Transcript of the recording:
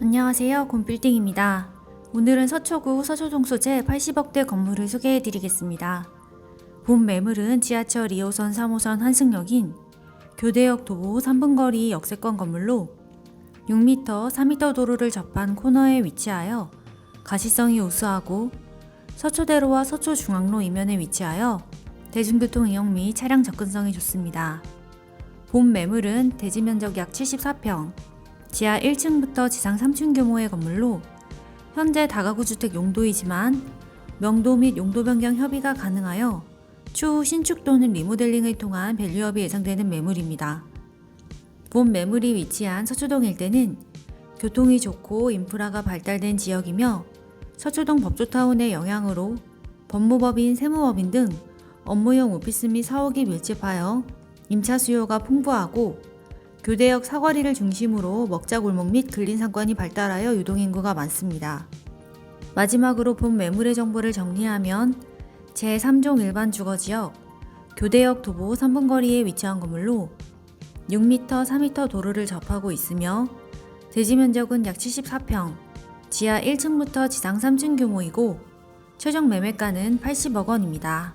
안녕하세요. 곰빌딩입니다. 오늘은 서초구 서초동 소재 80억대 건물을 소개해 드리겠습니다. 본 매물은 지하철 2호선 3호선 환승역인 교대역 도보 3분 거리 역세권 건물로 6m, 4m 도로를 접한 코너에 위치하여 가시성이 우수하고 서초대로와 서초중앙로 이면에 위치하여 대중교통 이용 및 차량 접근성이 좋습니다. 본 매물은 대지 면적 약 74평, 지하 1층부터 지상 3층 규모의 건물로 현재 다가구 주택 용도이지만 명도 및 용도 변경 협의가 가능하여 추후 신축 또는 리모델링을 통한 밸류업이 예상되는 매물입니다. 본 매물이 위치한 서초동 일대는 교통이 좋고 인프라가 발달된 지역이며 서초동 법조타운의 영향으로 법무법인, 세무법인 등 업무용 오피스 및 사옥이 밀집하여 임차 수요가 풍부하고 교대역 사거리를 중심으로 먹자골목 및 근린상권이 발달하여 유동인구가 많습니다. 마지막으로 본 매물의 정보를 정리하면 제3종 일반 주거지역 교대역 도보 3분 거리에 위치한 건물로 6m, 4m 도로를 접하고 있으며 대지 면적은 약 74평, 지하 1층부터 지상 3층 규모이고 최종 매매가는 80억 원입니다.